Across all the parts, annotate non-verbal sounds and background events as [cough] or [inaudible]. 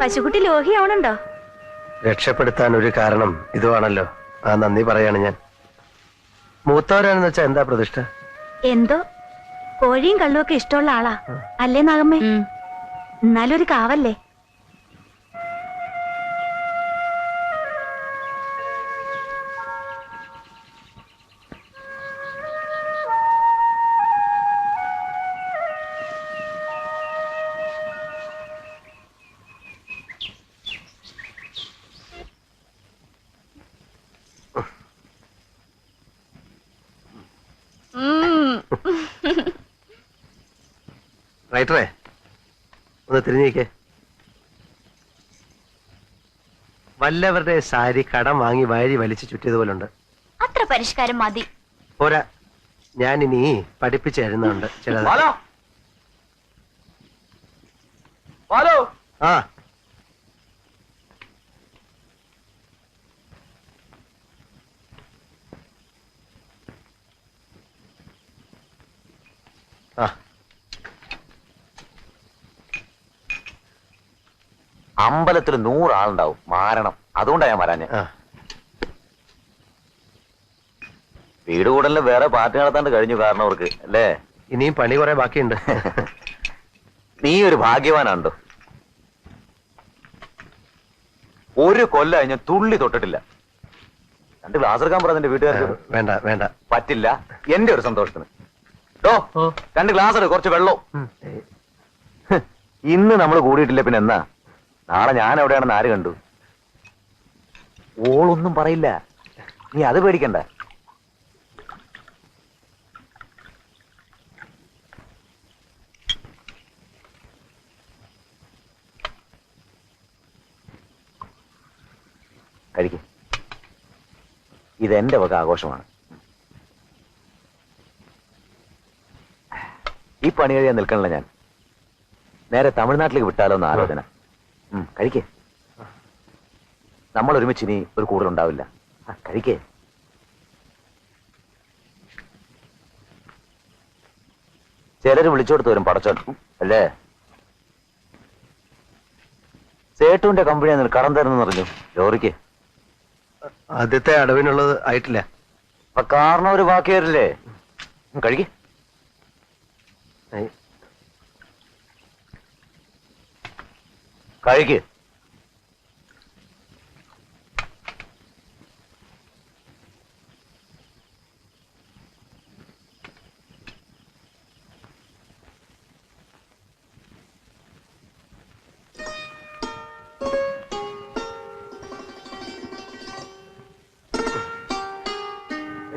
പശുക്കുട്ടി ലോഹിയാവണുണ്ടോ രക്ഷപ്പെടുത്താൻ ഒരു കാരണം ഇതുവാണല്ലോ. ആ നന്ദി പറയാണ് ഞാൻ. മൂത്തവരാണെന്ന് വെച്ചാ എന്താ പ്രതിഷ്ഠ? എന്തോ? കോഴിയും കള്ളുമൊക്കെ ഇഷ്ടമുള്ള ആളാ. അല്ലേ നാഗമ്മേ? എന്നാലും ഒരു കാവല്ലേ? റൈറ്ററേ ഒന്ന് തിരിഞ്ഞേക്കേ വല്ലവരുടെ സാരി കടം വാങ്ങി വാരി വലിച്ചു ചുറ്റിയതുപോലുണ്ട് അത്ര പരിഷ്കാരം മതി. പോരാ ഞാൻ ഇനി പഠിപ്പിച്ചു തരുന്നുണ്ട് ചിലത്. ഹലോ ആ. അമ്പലത്തിൽ നൂറാളുണ്ടാവും മാരണം. അതുകൊണ്ടാ ഞാൻ വരാഞ്ഞ. വീട് കൂടലിന് വേറെ പാർട്ടി നടത്താണ്ട് കഴിഞ്ഞു കാരണം അവർക്ക് അല്ലേ? ഇനിയും പണി കുറെ ബാക്കിയുണ്ട്. [laughs] നീ ഒരു ഭാഗ്യവാനാണ്ടോ? ഒരു കൊല്ല ഞാൻ തുള്ളി തൊട്ടിട്ടില്ല. രണ്ട് ഗ്ലാസ് എടുക്കാൻ പറഞ്ഞ എന്റെ വീട്ടുകാർക്ക്. വേണ്ട വേണ്ട. പറ്റില്ല. എന്റെ ഒരു സന്തോഷത്തിന്. ഡോ രണ്ട് ഗ്ലാസ് എടുക്കും കുറച്ച് വെള്ളം. ഇന്ന് നമ്മൾ കൂടിയിട്ടില്ല പിന്നെ എന്നാ? നാളെ ഞാൻ എവിടെയാണെന്ന് ആര് കണ്ടു? ഓളൊന്നും പറയില്ല. നീ അത് പേടിക്കണ്ട. ഇതെന്റെ വക ആഘോഷമാണ്. ഈ പണി കഴിയാൻ നിൽക്കണല്ലോ ഞാൻ. നേരെ തമിഴ്നാട്ടിലേക്ക് വിട്ടാലോ എന്ന ആലോചന. കഴിക്കേ. നമ്മൾ ഒരുമിച്ച് ഇനി ഒരു കൂടുതലുണ്ടാവില്ല. കഴിക്കേ. ചിലര് വിളിച്ചുകൊടുത്ത് വരും പടച്ചോൻ. അല്ലേ? സേട്ടുവിന്റെ കമ്പനി എന്നൊരു കടം തരുന്നു പറഞ്ഞു ലോറിക്ക്. ആദ്യത്തെ അടവിനുള്ളത് ആയിട്ടില്ല. അപ്പൊ കാരണം ഒരു ബാക്കി വരില്ലേ കഴിക്കേ. കഴിക്ക്.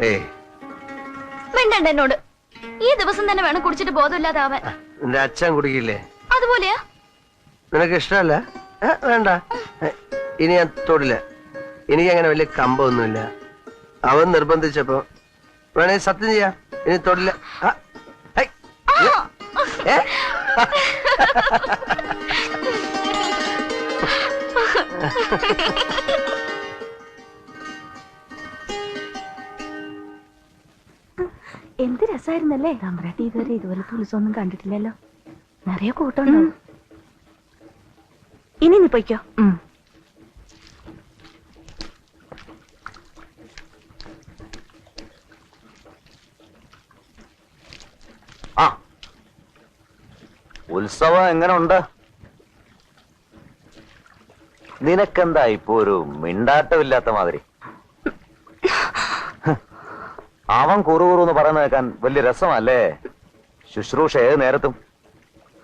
ഏയ്. മിണ്ടണ്ട എന്നോട്. ഈ ദിവസം തന്നെ വേണം കുടിച്ചിട്ട് ബോധമില്ലാതാവാൻ നിന്റെ അച്ഛൻ കുടിക്കില്ലേ? അതുപോലെയാ? നിനക്ക് ഇഷ്ടമല്ല? വേണ്ട. ഇനി ഞാൻ തൊടില്ല. എനിക്ക് അങ്ങനെ വലിയ കമ്പമൊന്നുമില്ല. അവൻ നിർബന്ധിച്ചപ്പോ വേണേ സത്യം ചെയ്യാ. ഇനി തൊടില്ല. എന്ത് രസായിരുന്നല്ലേ? തമ്പ്രാട്ടി ഇതുവരെ ഇതുപോലെ ഉത്സവമൊന്നും കണ്ടിട്ടില്ലല്ലോ. നിറയെ കൂട്ടമുണ്ടാവും ഇനി നീ പൊയ്ക്കോ. ആ. ഉത്സവം എങ്ങനെ ഉണ്ട് നിനക്കെന്താ ഇപ്പൊ ഒരു മിണ്ടാട്ടമില്ലാത്ത മാതിരി? അവൻ കുറുകുറു എന്ന് പറയുന്നത് കേൾക്കാൻ വലിയ രസമല്ലേ? ശുശ്രൂഷ ഏത് നേരത്തും?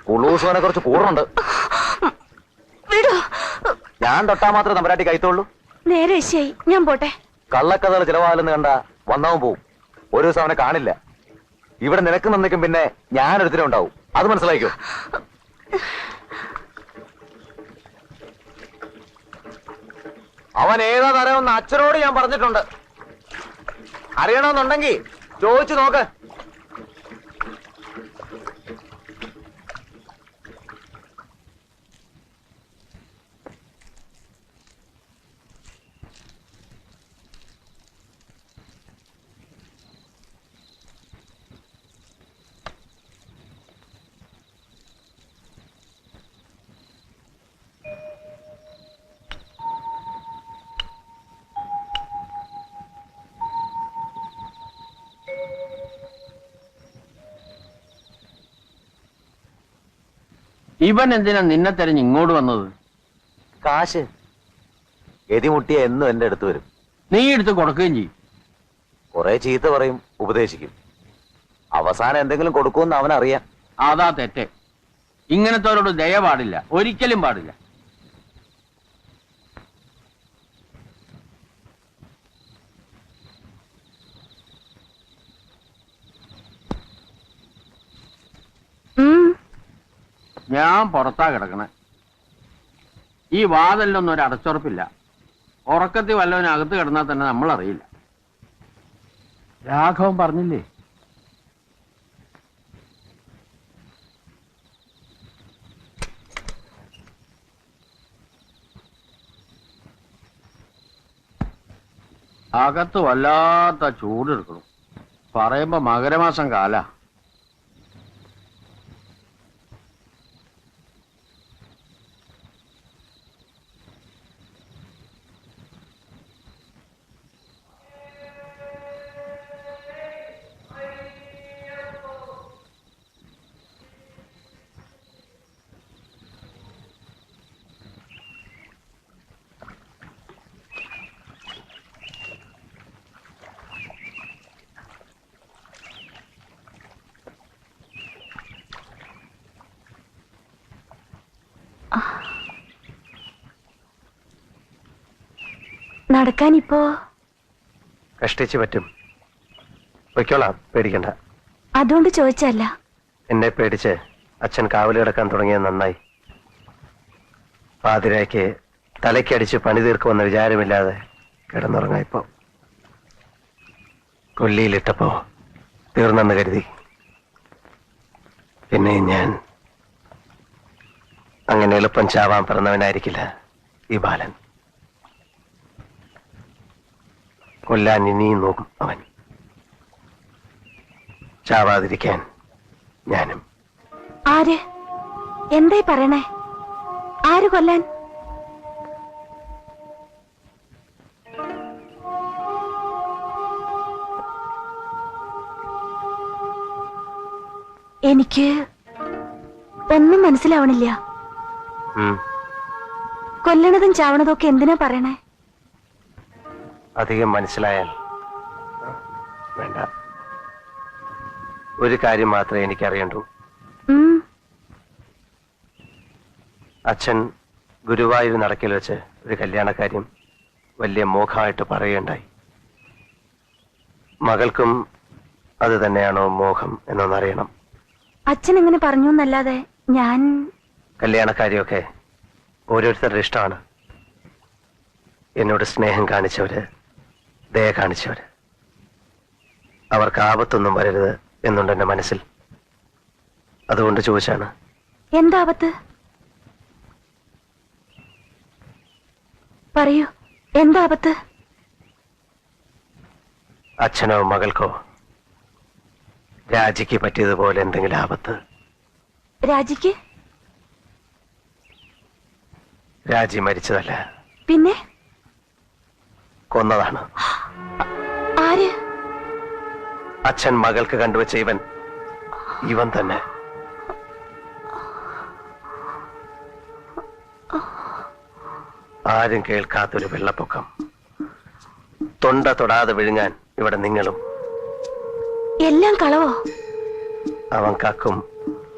കുളൂസുവനെ കുറിച്ച് കൂടുന്നുണ്ട് ഞാൻ തൊട്ടാ മാത്രം തമ്പരാട്ടി കൈത്തോളൂ നേരെ ശരി ഞാൻ പോട്ടെ. കള്ളക്കഥകൾ ചിലവാകലെന്ന് കണ്ട വന്നവൻ പോവും. ഒരു ദിവസം അവനെ കാണില്ല. ഇവിടെ നിനക്ക് നന്നിക്കും പിന്നെ ഞാൻ ഒരുത്തിനും ഉണ്ടാവും. അത് മനസ്സിലാക്കോ അവൻ ഏതാ തരമെന്ന് അച്ഛനോട് ഞാൻ പറഞ്ഞിട്ടുണ്ട്. അറിയണമെന്നുണ്ടെങ്കിൽ ചോദിച്ചു നോക്ക്. ഇവൻ എന്തിനാ നിന്നെ തെരഞ്ഞ് ഇങ്ങോട്ട് വന്നത്? കാശ്. എതിമുട്ടിയ എന്നും എന്റെ അടുത്ത് വരും. നീ എടുത്ത് കൊടുക്കുകയും ചെയ്യും. കുറെ ചീത്ത പറയും ഉപദേശിക്കും. അവസാനം എന്തെങ്കിലും കൊടുക്കുമെന്ന് അവനറിയാം. അതാ തെറ്റ്. ഇങ്ങനത്തോരോട് ദയ പാടില്ല. ഒരിക്കലും പാടില്ല. ഞാൻ പുറത്താ കിടക്കണേ. ഈ വാതലിലൊന്നും ഒരു അടച്ചുറപ്പില്ല. ഉറക്കത്തിൽ വല്ലവനകത്ത് കിടന്നാൽ തന്നെ നമ്മൾ അറിയില്ല രാഘവൻ പറഞ്ഞില്ലേ? അകത്ത് വല്ലാത്ത ചൂടെടുക്കണം. പറയുമ്പോ മകരമാസം കാല. നടക്കാൻ ഇപ്പോ കഷ്ടിച്ച് പറ്റും. പൊയ്ക്കോളാം പേടിക്കണ്ട. അതുകൊണ്ട് ചോദിച്ചല്ല എന്നെ പേടിച്ച് അച്ഛൻ കാവൽ കിടക്കാൻ തുടങ്ങിയത് നന്നായി. പാതിരയ്ക്ക് തലയ്ക്കടിച്ച് പണി തീർക്കുമെന്ന വിചാരമില്ലാതെ കിടന്നുറങ്ങായിപ്പോ. കൊല്ലിയിലിട്ടപ്പോ തീർന്നെന്ന് കരുതി. പിന്നെ ഞാൻ അങ്ങനെ എളുപ്പം ചാവാൻ പിറന്നവനായിരിക്കില്ല ഈ ബാലൻ. കൊല്ലാൻ ഇനിയും നോക്കും അവൻ. ചാവാതിരിക്കാൻ ഞാനും. ആര്? എന്തായി പറയണേ? ആര് കൊല്ലാൻ? എനിക്ക് ഒന്നും മനസ്സിലാവണില്ല. കൊല്ലണതും ചാവണതും ഒക്കെ എന്തിനാ പറയണേ? അധികം മനസ്സിലായാൽ വേണ്ട. ഒരു കാര്യം മാത്രമേ എനിക്കറിയണ്ടൂ. അച്ഛൻ ഗുരുവായൂർ നടക്കിൽ വെച്ച് ഒരു കല്യാണക്കാര്യം വലിയ മോഹമായിട്ട് പറയുകയുണ്ടായി. മകൾക്കും അത് തന്നെയാണോ മോഹം എന്നൊന്നറിയണം. അച്ഛൻ ഇങ്ങനെ പറഞ്ഞു എന്നല്ലാതെ ഞാൻ കല്യാണക്കാരിയൊക്കെ ഓരോരുത്തരുടെ ഇഷ്ടമാണ്. എന്നോട് സ്നേഹം കാണിച്ചവര് ദയ കാണിച്ചവർ അവർക്ക് ആപത്തൊന്നും വരരുത് എന്നുണ്ട് എന്റെ മനസ്സിൽ. അതുകൊണ്ട് ചോദിച്ചാണ്. എന്താപത്ത് പറയൂ എന്താപത്ത് അച്ഛനോ മകൾക്കോ രാജിക്ക് പറ്റിയതുപോലെ എന്തെങ്കിലും ആപത്ത്? രാജിക്ക്? രാജി മരിച്ചതല്ല. പിന്നെ? കൊന്നതാണ്. ആര്? അച്ഛൻ മകൾക്ക് കണ്ടുവച്ച ഇവൻ ഇവൻ തന്നെ. ആരും കേൾക്കാത്തൊരു വെള്ളപ്പൊക്കം. തൊണ്ട തൊടാതെ വിഴുങ്ങാൻ ഇവിടെ നിങ്ങളും. എല്ലാം കളവോ? അവൻ കാക്കും.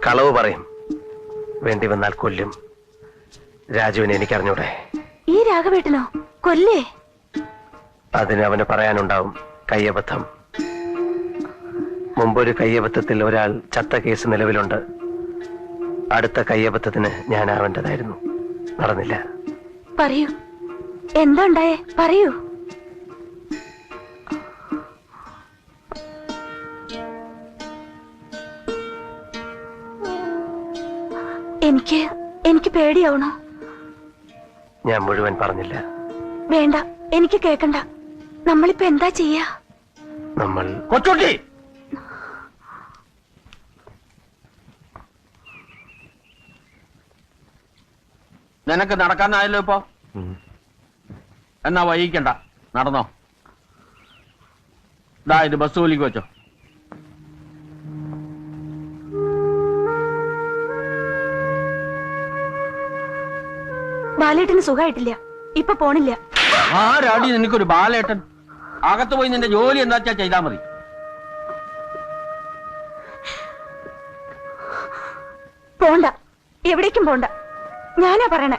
കളവ് പറയും. വേണ്ടി വന്നാൽ കൊല്ലും. രാജുവിനെ എനിക്കറിഞ്ഞൂടെ. ഈ രാഘവേട്ടനോ? കൊല്ലേ? അതിന് അവന് പറയാനുണ്ടാവും. കയ്യബദ്ധം. മുമ്പൊരു കയ്യബദ്ധത്തിൽ ഒരാൾ ചത്ത കേസ് നിലവിലുണ്ട്. അടുത്ത കയ്യബദ്ധത്തിന് ഞാൻ ആവേണ്ടതായിരുന്നു. നടന്നില്ല. പറയൂ. എന്താ ഉണ്ടായേ? പറയൂ. എനിക്ക് എനിക്ക് പേടിയാവണോ? ഞാൻ മുഴുവൻ പറഞ്ഞില്ല. വേണ്ട എനിക്ക് കേക്കണ്ട. നമ്മളിപ്പോ എന്താ ചെയ്യാ? നമ്മൾ കൊച്ചുട്ടി! നിനക്ക് നടക്കാനായല്ലോ ഇപ്പോ? എന്നാ വൈകിക്കണ്ട. നടന്നോ. ദാ ഇത് ബസ് കൂലിക്ക് വെച്ചോ. ബാലേട്ടന് സുഖമായിട്ടില്ല ഇപ്പൊ പോണില്ല. ആരാടി നിനക്കൊരു ബാലേട്ടൻ? അകത്ത് പോയി നിന്റെ ജോലി എന്താ വെച്ചാ ചെയ്താ മതി. പോണ്ട. എവിടേക്കും പോണ്ട. ഞാനാ പറയണേ.